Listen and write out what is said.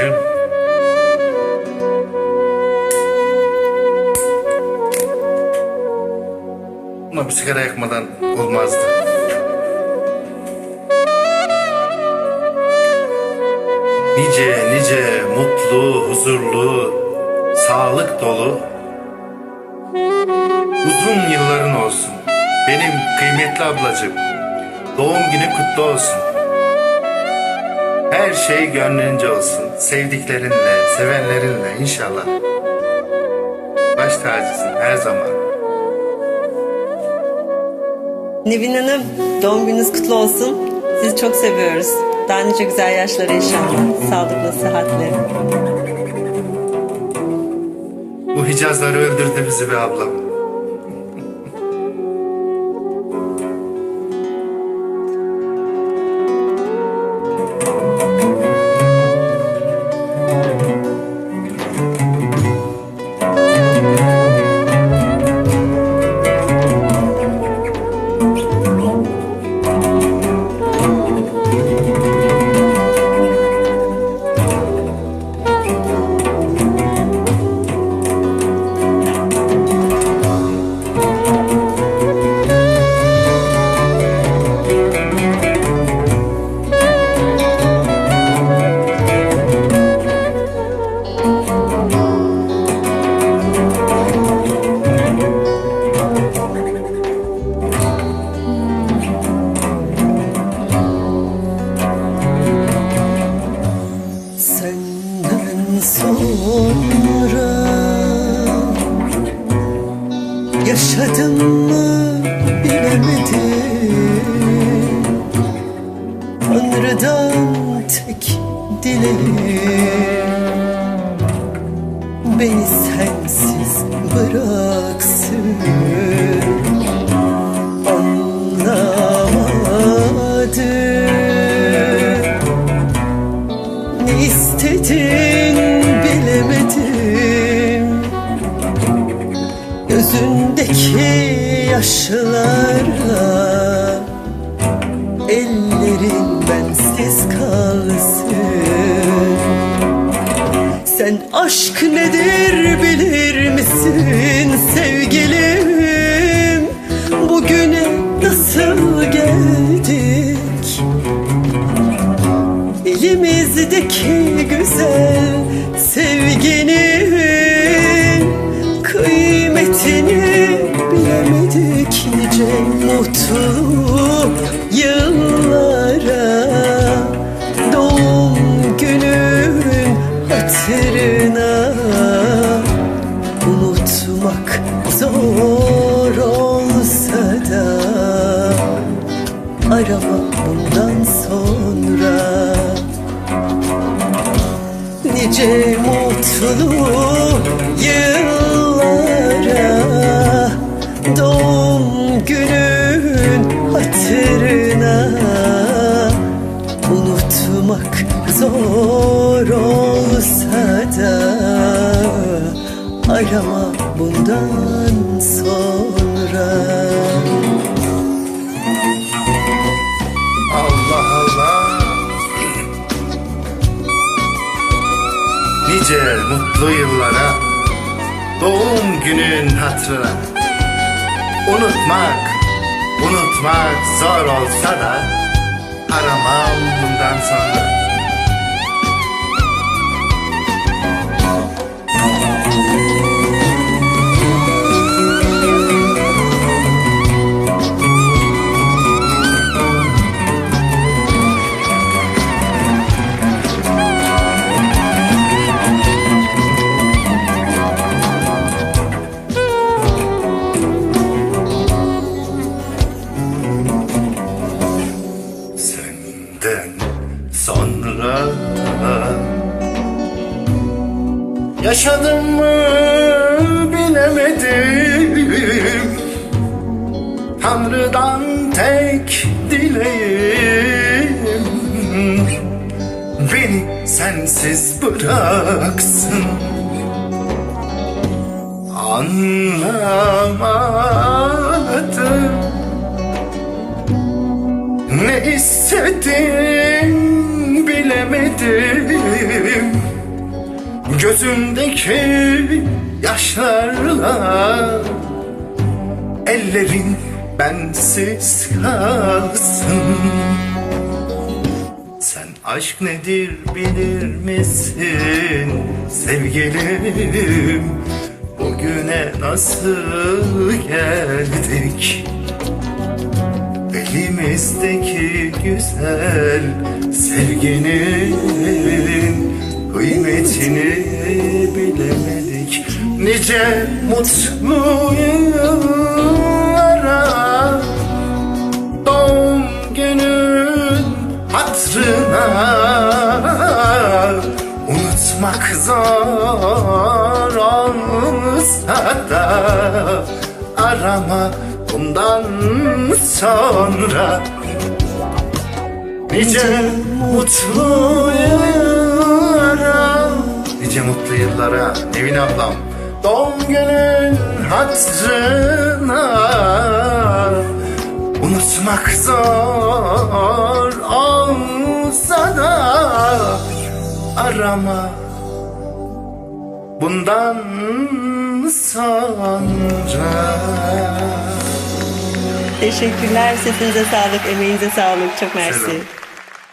kardeşim. Ama bir sigara yakmadan olmazdı. Nice nice mutlu, huzurlu, sağlık dolu uzun yılların olsun. Benim kıymetli ablacığım. Doğum günü kutlu olsun. Her şey gönlünce olsun. Sevdiklerinle, sevenlerinle inşallah. Baş tacısın her zaman. Nevin Hanım, doğum gününüz kutlu olsun. Sizi çok seviyoruz. Daha nice güzel yaşlara inşallah. Sağlıklı, sıhhatle. Bu Hicazları öldürdü bizi be ablam. Sonra Yaşadım mı bilemedim. Tanrı'dan tek dileğim Beni sensiz bıraksın Gözündeki nice mutlu yıllara doğum günün hatırına unutmak zor olsa da arama bundan sonra Nice mutlu yıllara, doğum günün hatırına. Unutmak, unutmak zor olsa da aramam bundan sonra. Yaşadım mı bilemedim. Tanrı'dan tek dileğim. Beni sensiz bıraksın. Anlamadım. Ne istedin Gözündeki yaşlarla. Ellerin bensiz kalsın. Sen aşk nedir bilir misin sevgilim? Bugüne nasıl geldik? Elimizdeki güzel sevginin kıymetini bilemedik. Nice mutlu yıllara Doğum günün hatrına Unutmak zor olsa da Arama bundan sonra. Nice mutlu yıllara Nice mutlu yıllara Nevin ablam Doğum günün hatırına Unutmak zor olsa da Arama bundan sonra Teşekkürler. Sesinize sağlık, emeğinize sağlık. Çok mersi. Selam.